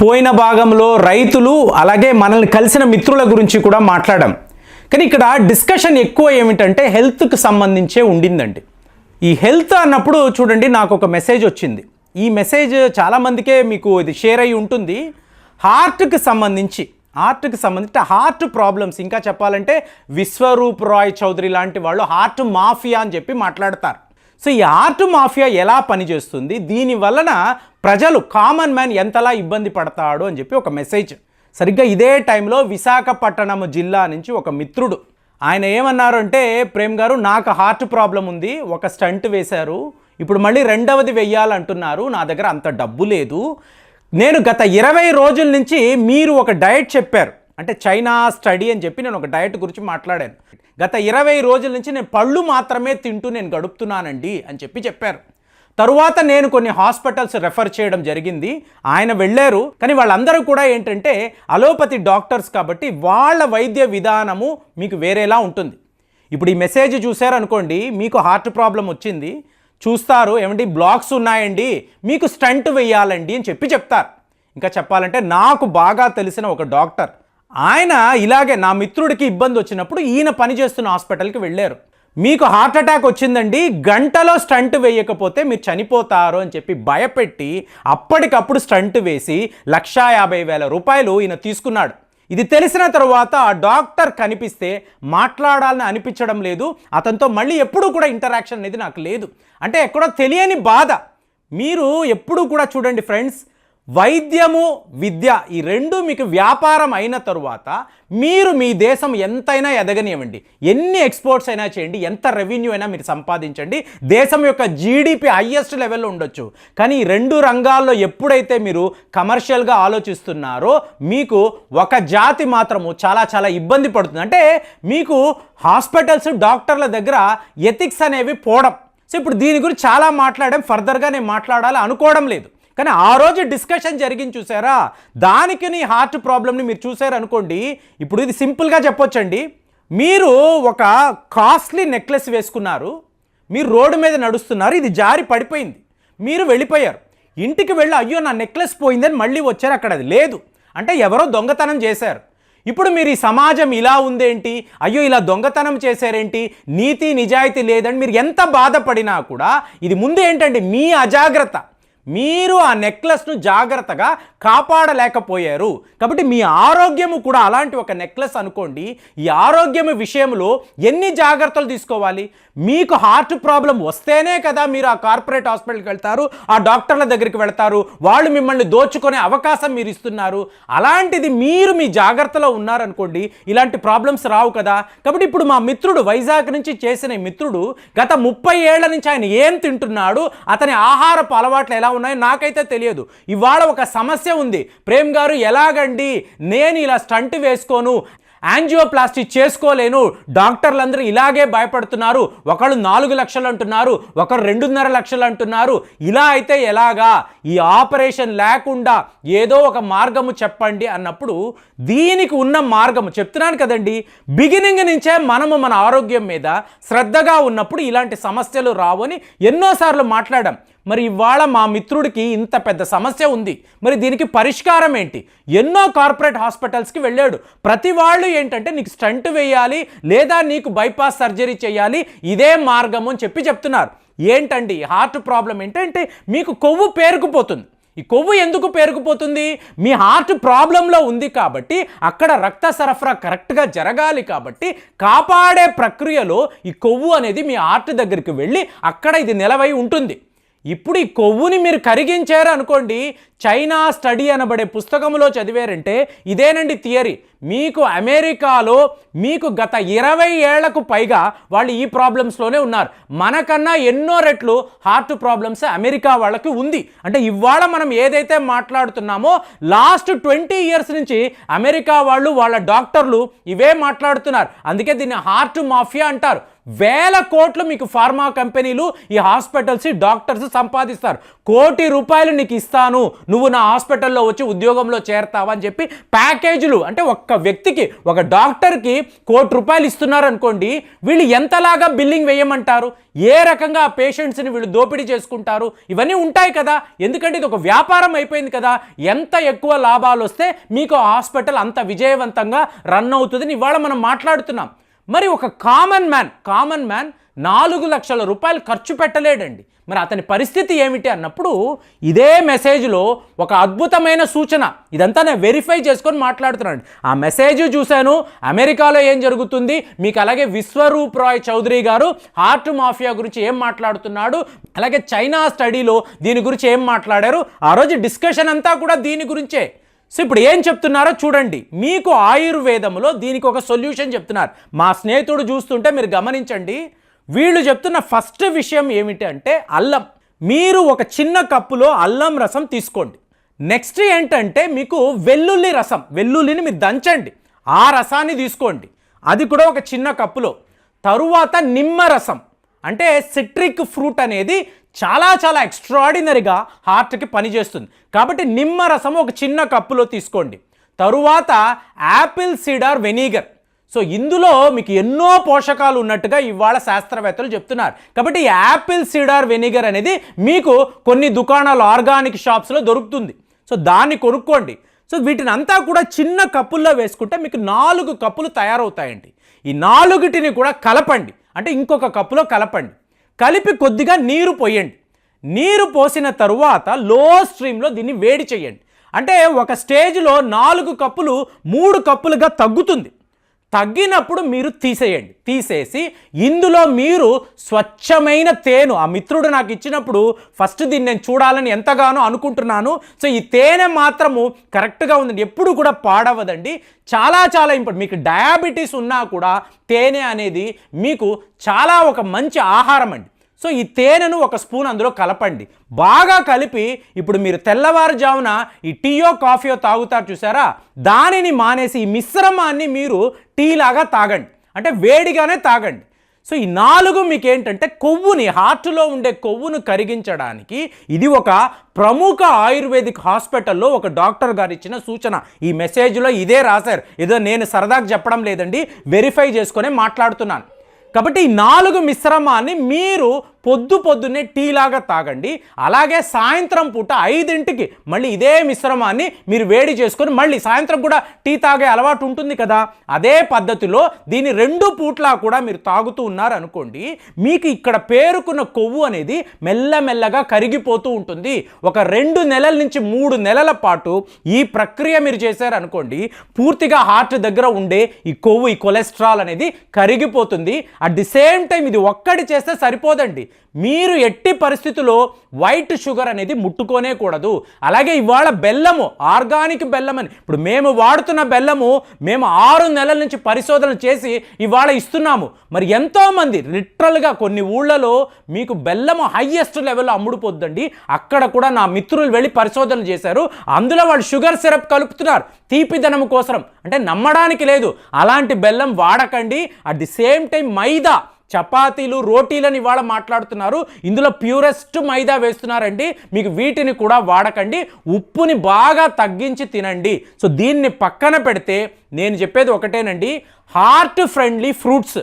పోయిన భాగంలో రైతులు అలాగే మనల్ని కలిసిన మిత్రుల గురించి కూడా మాట్లాడాం. కానీ ఇక్కడ డిస్కషన్ ఎక్కువ ఏమిటంటే హెల్త్కి సంబంధించే ఉండిందండి. ఈ హెల్త్ అన్నప్పుడు చూడండి నాకు ఒక మెసేజ్ వచ్చింది. ఈ మెసేజ్ చాలామందికే మీకు ఇది షేర్ అయి ఉంటుంది. హార్ట్కి సంబంధించి హార్ట్కి సంబంధించి హార్ట్ ప్రాబ్లమ్స్ ఇంకా చెప్పాలంటే విశ్వరూప్ రాయ్ చౌదరి లాంటి వాళ్ళు హార్ట్ మాఫియా అని చెప్పి మాట్లాడతారు. సో ఈ హార్ట్ మాఫియా ఎలా పనిచేస్తుంది? దీని వలన ప్రజలు కామన్ మ్యాన్ ఎంతలా ఇబ్బంది పడతాడు అని చెప్పి ఒక మెసేజ్ సరిగ్గా ఇదే టైంలో విశాఖపట్నం జిల్లా నుంచి ఒక మిత్రుడు. ఆయన ఏమన్నారు అంటే ప్రేమ్ గారు నాకు హార్ట్ ప్రాబ్లం ఉంది. ఒక స్టంట్ వేశారు. ఇప్పుడు మళ్ళీ రెండవది వెయ్యాలంటున్నారు నా దగ్గర అంత డబ్బు లేదు. నేను గత ఇరవై రోజుల నుంచి మీరు ఒక డయట్ చెప్పారు. అంటే చైనా స్టడీ అని చెప్పి నేను ఒక డయట్ గురించి మాట్లాడాను. గత ఇరవై రోజుల నుంచి నేను పళ్ళు మాత్రమే తింటూ నేను గడుపుతున్నానండి అని చెప్పి చెప్పారు. తరువాత నేను కొన్ని హాస్పిటల్స్ రెఫర్ చేయడం జరిగింది. ఆయన వెళ్ళారు. కానీ వాళ్ళందరూ కూడా ఏంటంటే అలోపతి డాక్టర్స్ కాబట్టి వాళ్ళ వైద్య విధానము మీకు వేరేలా ఉంటుంది. ఇప్పుడు ఈ మెసేజ్ చూశారనుకోండి మీకు హార్ట్ ప్రాబ్లం వచ్చింది. చూస్తారు ఏమండి బ్లాక్స్ ఉన్నాయండి మీకు స్టంట్ వేయాలండి అని చెప్పి చెప్తారు. ఇంకా చెప్పాలంటే నాకు బాగా తెలిసిన ఒక డాక్టర్. ఆయన ఇలాగే నా మిత్రుడికి ఇబ్బంది వచ్చినప్పుడు ఈయన పనిచేస్తున్న హాస్పిటల్కి వెళ్ళారు. మీకు హార్ట్ అటాక్ వచ్చిందండి గంటలో స్టంట్ వేయకపోతే మీరు చనిపోతారు అని చెప్పి భయపెట్టి అప్పటికప్పుడు స్టంట్ వేసి లక్షా యాభై వేల రూపాయలు ఈయన తీసుకున్నాడు. ఇది తెలిసిన తర్వాత ఆ డాక్టర్ కనిపిస్తే మాట్లాడాలని అనిపించడం లేదు. అతనితో మళ్ళీ ఎప్పుడూ కూడా ఇంటరాక్షన్ అనేది నాకు లేదు. అంటే ఎక్కడో తెలియని బాధ. మీరు ఎప్పుడూ కూడా చూడండి ఫ్రెండ్స్ వైద్యము విద్య ఈ రెండు మీకు వ్యాపారం అయిన తరువాత మీరు మీ దేశం ఎంతైనా ఎదగనివ్వండి. ఎన్ని ఎక్స్పోర్ట్స్ అయినా చేయండి ఎంత రెవెన్యూ అయినా మీరు సంపాదించండి. దేశం యొక్క జీడిపి హయ్యెస్ట్ లెవెల్లో ఉండొచ్చు. కానీ ఈ రెండు రంగాల్లో ఎప్పుడైతే మీరు కమర్షియల్గా ఆలోచిస్తున్నారో మీకు ఒక జాతి మాత్రము చాలా చాలా ఇబ్బంది పడుతుంది. అంటే మీకు హాస్పిటల్స్ డాక్టర్ల దగ్గర ఎథిక్స్ అనేవి పోవడం. సో ఇప్పుడు దీని గురించి చాలా మాట్లాడడం ఫర్దర్గా నేను మాట్లాడాలి అనుకోవడం లేదు. కానీ ఆ రోజు డిస్కషన్ జరిగింది చూసారా? దానికి నీ హార్ట్ ప్రాబ్లమ్ని మీరు చూసారనుకోండి ఇప్పుడు ఇది సింపుల్గా చెప్పొచ్చండి. మీరు ఒక కాస్ట్లీ నెక్లెస్ వేసుకున్నారు మీరు రోడ్డు మీద నడుస్తున్నారు ఇది జారి పడిపోయింది మీరు వెళ్ళిపోయారు. ఇంటికి వెళ్ళి అయ్యో నా నెక్లెస్ పోయిందని మళ్ళీ వచ్చారు అక్కడ అది లేదు. అంటే ఎవరో దొంగతనం చేశారు. ఇప్పుడు మీరు ఈ సమాజం ఇలా ఉందేంటి? అయ్యో ఇలా దొంగతనం చేశారేంటి? నీతి నిజాయితీ లేదని మీరు ఎంత బాధపడినా కూడా ఇది ముందు ఏంటంటే మీ అజాగ్రత్త. మీరు ఆ నెక్లెస్ను జాగ్రత్తగా కాపాడలేకపోయారు. కాబట్టి మీ ఆరోగ్యము కూడా అలాంటి ఒక నెక్లెస్ అనుకోండి. ఈ ఆరోగ్యం విషయంలో ఎన్ని జాగ్రత్తలు తీసుకోవాలి? మీకు హార్ట్ ప్రాబ్లం వస్తేనే కదా మీరు ఆ కార్పొరేట్ హాస్పిటల్కి వెళ్తారు ఆ డాక్టర్ల దగ్గరికి వెళ్తారు వాళ్ళు మిమ్మల్ని దోచుకునే అవకాశం మీరు ఇస్తున్నారు. అలాంటిది మీరు మీ జాగ్రత్తలో ఉన్నారనుకోండి ఇలాంటి ప్రాబ్లమ్స్ రావు కదా. కాబట్టి ఇప్పుడు మా మిత్రుడు వైజాగ్ నుంచి చేసిన మిత్రుడు గత ముప్పై ఏళ్ళ నుంచి ఆయన ఏం తింటున్నాడు అతని ఆహారపు అలవాట్లు ఎలా ఉన్నాయో నాకైతే తెలియదు. ఇవాళ ఒక సమస్య ఉంది. ప్రేమ్ గారు ఎలాగండి? నేను ఇలా స్టంట్ వేసుకోను యాంజియోప్లాస్టీ చేసుకోలేను డాక్టర్లందరూ ఇలాగే భయపడుతున్నారు ఒకళ్ళు నాలుగు లక్షలు అంటున్నారు ఒకరు రెండున్నర లక్షలు అంటున్నారు. ఇలా అయితే ఎలాగా? ఈ ఆపరేషన్ లేకుండా ఏదో ఒక మార్గము చెప్పండి అన్నప్పుడు దీనికి ఉన్న మార్గము చెప్తున్నాను కదండి. బిగినింగ్ నుంచే మనము మన ఆరోగ్యం మీద శ్రద్ధగా ఉన్నప్పుడు ఇలాంటి సమస్యలు రావు అని ఎన్నోసార్లు మాట్లాడాం. మరి ఇవాళ మా మిత్రుడికి ఇంత పెద్ద సమస్య ఉంది. మరి దీనికి పరిష్కారం ఏంటి? ఎన్నో కార్పొరేట్ హాస్పిటల్స్కి వెళ్ళాడు. ప్రతి వాళ్ళు ఏంటంటే నీకు స్టంట్ వేయాలి లేదా నీకు బైపాస్ సర్జరీ చేయాలి ఇదే మార్గం అని చెప్పి చెప్తున్నారు. ఏంటండి? హార్ట్ ప్రాబ్లం ఏంటంటే మీకు కొవ్వు పేరుకుపోతుంది. ఈ కొవ్వు ఎందుకు పేరుకుపోతుంది? మీ హార్ట్ ప్రాబ్లంలో ఉంది కాబట్టి అక్కడ రక్త సరఫరా కరెక్ట్గా జరగాలి కాబట్టి కాపాడే ప్రక్రియలో ఈ కొవ్వు అనేది మీ హార్ట్ దగ్గరికి వెళ్ళి అక్కడ ఇది నిలవై ఉంటుంది. ఇప్పుడు ఈ కొవ్వుని మీరు కరిగించారు అనుకోండి చైనా స్టడీ అనబడే పుస్తకంలో చదివారంటే ఇదేనండి థియరీ. మీకు అమెరికాలో మీకు గత ఇరవై ఏళ్ళకు పైగా వాళ్ళు ఈ ప్రాబ్లమ్స్లోనే ఉన్నారు. మనకన్నా ఎన్నో రెట్లు హార్ట్ ప్రాబ్లమ్స్ అమెరికా వాళ్ళకి ఉంది. అంటే ఇవాళ మనం ఏదైతే మాట్లాడుతున్నామో లాస్ట్ ట్వంటీ ఇయర్స్ నుంచి అమెరికా వాళ్ళు వాళ్ళ డాక్టర్లు ఇవే మాట్లాడుతున్నారు. అందుకే దీన్ని హార్ట్ మాఫియా అంటారు. వేల కోట్లు మీకు ఫార్మా కంపెనీలు ఈ హాస్పిటల్స్ డాక్టర్స్ సంపాదిస్తారు. కోటి రూపాయలు నీకు ఇస్తాను నువ్వు నా హాస్పిటల్లో వచ్చి ఉద్యోగంలో చేరతావా అని చెప్పి ప్యాకేజీలు అంటే ఒక్క వ్యక్తికి ఒక డాక్టర్కి కోటి రూపాయలు ఇస్తున్నారు అనుకోండి వీళ్ళు ఎంతలాగా బిల్లింగ్ వేయమంటారు? ఏ రకంగా ఆ పేషెంట్స్ని వీళ్ళు దోపిడీ చేసుకుంటారు? ఇవన్నీ ఉంటాయి కదా. ఎందుకంటే ఇది ఒక వ్యాపారం అయిపోయింది కదా. ఎంత ఎక్కువ లాభాలు వస్తే మీకు ఆ హాస్పిటల్ అంత విజయవంతంగా రన్ అవుతుందని ఇవాళ మనం మాట్లాడుతున్నాం. మరి ఒక కామన్ మ్యాన్ కామన్ మ్యాన్ నాలుగు లక్షల రూపాయలు ఖర్చు పెట్టలేడండి. మరి అతని పరిస్థితి ఏమిటి అన్నప్పుడు ఇదే మెసేజ్లో ఒక అద్భుతమైన సూచన ఇదంతా నేను వెరిఫై చేసుకొని మాట్లాడుతున్నాను ఆ మెసేజ్ చూశాను అమెరికాలో ఏం జరుగుతుంది మీకు అలాగే విశ్వరూప్ రాయ్ చౌదరి గారు హార్ట్ మాఫియా గురించి ఏం మాట్లాడుతున్నాడు అలాగే చైనా స్టడీలో దీని గురించి ఏం మాట్లాడారు ఆ రోజు డిస్కషన్ అంతా కూడా దీని గురించే. సో ఇప్పుడు ఏం చెప్తున్నారో చూడండి. మీకు ఆయుర్వేదంలో దీనికి ఒక సొల్యూషన్ చెప్తున్నారు. మా స్నేహితుడు చూస్తుంటే మీరు గమనించండి. వీళ్ళు చెప్తున్న ఫస్ట్ విషయం ఏమిటి అంటే అల్లం. మీరు ఒక చిన్న కప్పులో అల్లం రసం తీసుకోండి. నెక్స్ట్ ఏంటంటే మీకు వెల్లుల్లి రసం. వెల్లుల్లిని మీరు దంచండి. ఆ రసాన్ని తీసుకోండి. అది కూడా ఒక చిన్న కప్పులో. తరువాత నిమ్మ రసం. అంటే సిట్రిక్ ఫ్రూట్ అనేది చాలా చాలా ఎక్స్ట్రాడినరీగా హార్ట్కి పనిచేస్తుంది కాబట్టి నిమ్మరసం ఒక చిన్న కప్పులో తీసుకోండి. తరువాత యాపిల్ సీడర్ వెనిగర్. సో ఇందులో మీకు ఎన్నో పోషకాలు ఉన్నట్టుగా ఇవాళ శాస్త్రవేత్తలు చెప్తున్నారు. కాబట్టి యాపిల్ సీడర్ వెనిగర్ అనేది మీకు కొన్ని దుకాణాలు ఆర్గానిక్ షాప్స్లో దొరుకుతుంది. సో దాన్ని కొనుక్కోండి. సో వీటిని అంతా కూడా చిన్న కప్పుల్లో వేసుకుంటే మీకు నాలుగు కప్పులు తయారవుతాయండి. ఈ నాలుగిటిని కూడా కలపండి. అంటే ఇంకొక కప్పులో కలపండి. కలిపి కొద్దిగా నీరు పోయండి. నీరు పోసిన తరువాత లో స్ట్రీమ్లో దీన్ని వేడి చేయండి. అంటే ఒక స్టేజ్లో నాలుగు కప్పులు మూడు కప్పులుగా తగ్గుతుంది. తగ్గినప్పుడు మీరు తీసేయండి. తీసేసి ఇందులో మీరు స్వచ్ఛమైన తేనె ఆ మిత్రుడు నాకు ఇచ్చినప్పుడు ఫస్ట్ దీన్ని నేను చూడాలని ఎంతగానో అనుకుంటున్నాను. సో ఈ తేనె మాత్రము కరెక్ట్గా ఉందండి. ఎప్పుడు కూడా పాడవదండి. చాలా చాలా ఇంపార్టెంట్ మీకు డయాబెటీస్ ఉన్నా కూడా తేనె అనేది మీకు చాలా ఒక మంచి ఆహారం అండి. సో ఈ తేనెను ఒక స్పూన్ అందులో కలపండి. బాగా కలిపి ఇప్పుడు మీరు తెల్లవారుజామున ఈ టీయో కాఫీయో తాగుతారు చూసారా? దానిని మానేసి ఈ మిశ్రమాన్ని మీరు టీ లాగా తాగండి. అంటే వేడిగానే తాగండి. సో ఈ నాలుగు మీకు ఏంటంటే కొవ్వుని హార్ట్లో ఉండే కొవ్వును కరిగించడానికి ఇది ఒక ప్రముఖ ఆయుర్వేదిక్ హాస్పిటల్లో ఒక డాక్టర్ గారు ఇచ్చిన సూచన. ఈ మెసేజ్లో ఇదే రాశారు. ఏదో నేను సరదాగా చెప్పడం లేదండి వెరిఫై చేసుకునే మాట్లాడుతున్నాను. కాబట్టి ఈ నాలుగు మిశ్రమాన్ని మీరు పొద్దు పొద్దున్నే టీ లాగా తాగండి. అలాగే సాయంత్రం పూట ఐదింటికి మళ్ళీ ఇదే మిశ్రమాన్ని మీరు వేడి చేసుకొని మళ్ళీ సాయంత్రం కూడా టీ తాగే అలవాటు ఉంటుంది కదా. అదే పద్ధతిలో దీని రెండు పూట్లా కూడా మీరు తాగుతూ ఉన్నారు అనుకోండి మీకు ఇక్కడ పేరుకున్న కొవ్వు అనేది మెల్లమెల్లగా కరిగిపోతూ ఉంటుంది. ఒక రెండు నెలల నుంచి మూడు నెలల పాటు ఈ ప్రక్రియ మీరు చేశారనుకోండి పూర్తిగా హార్ట్ దగ్గర ఉండే ఈ కొవ్వు ఈ కొలెస్ట్రాల్ అనేది కరిగిపోతుంది. అట్ ది సేమ్ టైం ఇది ఒక్కటి చేస్తే సరిపోదండి. మీరు ఎట్టి పరిస్థితుల్లో వైట్ షుగర్ అనేది ముట్టుకోనే కూడదు అలాగే ఇవాళ బెల్లము ఆర్గానిక్ బెల్లం అని. ఇప్పుడు మేము వాడుతున్న బెల్లము మేము ఆరు నెలల నుంచి పరిశోధన చేసి ఇవాళ ఇస్తున్నాము. మరి ఎంతోమంది లిటరల్గా కొన్ని ఊళ్ళలో మీకు బెల్లము హయ్యెస్ట్ లెవెల్లో అమ్ముడుపోద్దండి. అక్కడ కూడా నా మిత్రులు వెళ్ళి పరిశోధన చేశారు. అందులో వాళ్ళు షుగర్ సిరప్ కలుపుతున్నారు. తీపిదనం కోసం అంటే నమ్మడానికి లేదు. అలాంటి బెల్లం వాడకండి. At the same time maida. చపాతీలు రోటీలని ఇవాళ మాట్లాడుతున్నారు. ఇందులో ప్యూరెస్ట్ మైదా వేస్తున్నారండి. మీకు వీటిని కూడా వాడకండి. ఉప్పుని బాగా తగ్గించి తినండి. సో దీన్ని పక్కన పెడితే నేను చెప్పేది ఒకటేనండి. Heart friendly fruits.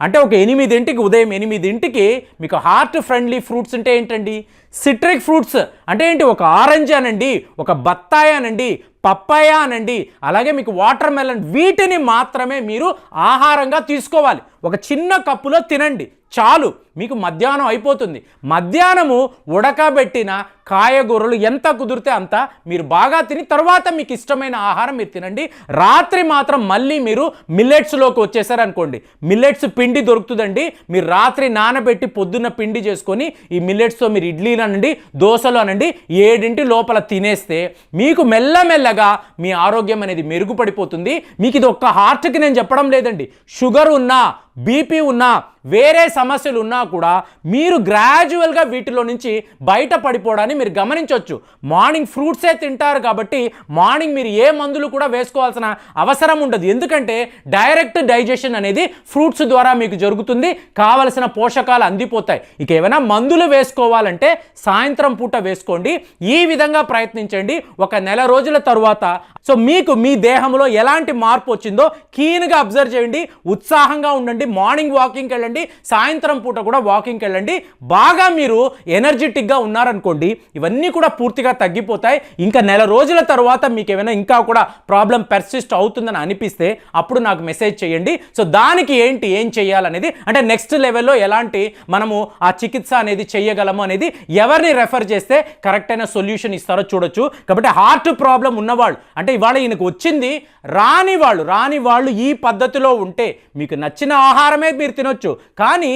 అంటే ఒక ఎనిమిదింటికి ఉదయం ఎనిమిదింటికి మీకు హార్ట్ ఫ్రెండ్లీ ఫ్రూట్స్ అంటే ఏంటండి? Citric fruits. అంటే ఏంటి? ఒక ఆరెంజ్ అనండి. ఒక బత్తాయి అనండి. పప్పాయ అనండి? అలాగే మీకు వాటర్ మెలన్ వీటిని మాత్రమే మీరు ఆహారంగా తీసుకోవాలి. ఒక చిన్న కప్పులో తినండి. చాలు. మీకు మధ్యాహ్నం అయిపోతుంది. మధ్యాహ్నము ఉడకబెట్టిన కాయగూరలు ఎంత కుదిరితే అంత మీరు బాగా తిని తర్వాత మీకు ఇష్టమైన ఆహారం మీరు తినండి. రాత్రి మాత్రం మళ్ళీ మీరు మిల్లెట్స్లోకి వచ్చేసారనుకోండి. మిల్లెట్స్ పిండి దొరుకుతుందండి. మీరు రాత్రి నానబెట్టి పొద్దున్న పిండి చేసుకొని ఈ మిల్లెట్స్తో మీరు ఇడ్లీలు అనండి దోశలు అనండి ఏడింటి లోపల తినేస్తే మీకు మెల్లమెల్లగా మీ ఆరోగ్యం అనేది మెరుగుపడిపోతుంది. మీకు ఇది ఒక్క హార్ట్కి నేను చెప్పడం లేదండి. షుగర్ ఉన్నా బీపీ ఉన్నా వేరే సమస్యలు ఉన్నా కూడా మీరు గ్రాడ్యువల్గా వీటిలో నుంచి బయట పడిపోవడాన్ని మీరు గమనించవచ్చు. మార్నింగ్ ఫ్రూట్సే తింటారు కాబట్టి మార్నింగ్ మీరు ఏ మందులు కూడా వేసుకోవాల్సిన అవసరం ఉండదు. ఎందుకంటే డైరెక్ట్ డైజెషన్ అనేది ఫ్రూట్స్ ద్వారా మీకు జరుగుతుంది. కావలసిన పోషకాలు అందిపోతాయి. ఇక ఏమైనా మందులు వేసుకోవాలంటే సాయంత్రం పూట వేసుకోండి. ఈ విధంగా ప్రయత్నించండి. ఒక నెల రోజుల తరువాత. సో మీకు మీ దేహంలో ఎలాంటి మార్పు వచ్చిందో కీన్గా అబ్జర్వ్ చేయండి. ఉత్సాహంగా ఉండండి. మార్నింగ్ వాకింగ్కి వెళ్ళండి. సాయంత్రం పూట కూడా వాకింగ్కి వెళ్ళండి. బాగా మీరు ఎనర్జెటిక్గా ఉన్నారనుకోండి ఇవన్నీ కూడా పూర్తిగా తగ్గిపోతాయి. ఇంకా నెల రోజుల తర్వాత మీకు ఏమైనా ఇంకా కూడా ప్రాబ్లం పెర్సిస్ట్ అవుతుందని అనిపిస్తే అప్పుడు నాకు మెసేజ్ చేయండి. సో దానికి ఏంటి ఏం చేయాలనేది అంటే నెక్స్ట్ లెవెల్లో ఎలాంటి మనము ఆ చికిత్స అనేది చేయగలము అనేది ఎవరిని రెఫర్ చేస్తే కరెక్ట్ అయిన సొల్యూషన్ ఇస్తారో చూడొచ్చు. కాబట్టి హార్ట్ ప్రాబ్లం ఉన్నవాళ్ళు అంటే ఇవాళ ఈయనకు వచ్చింది రాని వాళ్ళు రాని వాళ్ళు ఈ పద్ధతిలో ఉంటే మీకు నచ్చిన ఆహారమే మీరు తినొచ్చు. కానీ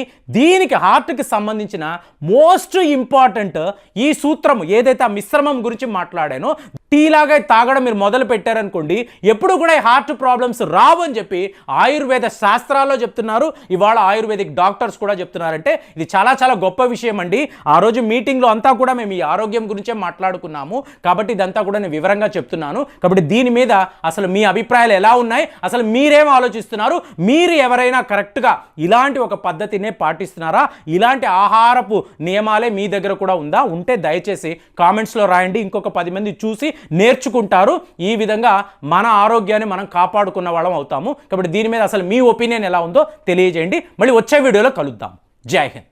దీనికి హార్ట్కి సంబంధించిన మోస్ట్ ఇంపార్టెంట్ ఈ సూత్రం ఏదైతే ఆ మిశ్రమం గురించి మాట్లాడానో టీ లాగా తాగడం మీరు మొదలు పెట్టారనుకోండి ఎప్పుడు కూడా ఈ హార్ట్ ప్రాబ్లమ్స్ రావు అని చెప్పి ఆయుర్వేద శాస్త్రాల్లో చెప్తున్నారు. ఇవాళ ఆయుర్వేదిక్ డాక్టర్స్ కూడా చెప్తున్నారంటే ఇది చాలా చాలా గొప్ప విషయం అండి. ఆ రోజు మీటింగ్లో అంతా కూడా మేము ఈ ఆరోగ్యం గురించే మాట్లాడుకున్నాము. కాబట్టి ఇదంతా కూడా నేను వివరంగా చెప్తున్నాను. కాబట్టి దీని మీద అసలు మీ అభిప్రాయాలు ఎలా ఉన్నాయి? అసలు మీరేం ఆలోచిస్తున్నారు? మీరు ఎవరైనా కరెక్ట్గా ఇలాంటి ఒక పద్ధతినే పాటిస్తున్నారా? ఇలాంటి ఆహారపు నియమాలే మీ దగ్గర కూడా ఉందా? ఉంటే దయచేసి కామెంట్స్లో రాయండి. ఇంకొక పది మంది చూసి నేర్చుకుంటారు. ఈ విధంగా మన ఆరోగ్యాన్ని మనం కాపాడుకున్న వాళ్ళం అవుతాము. కాబట్టి దీని మీద అసలు మీ ఒపీనియన్ ఎలా ఉందో తెలియజేయండి. మళ్ళీ వచ్చే వీడియోలో కలుద్దాం. జై హింద్.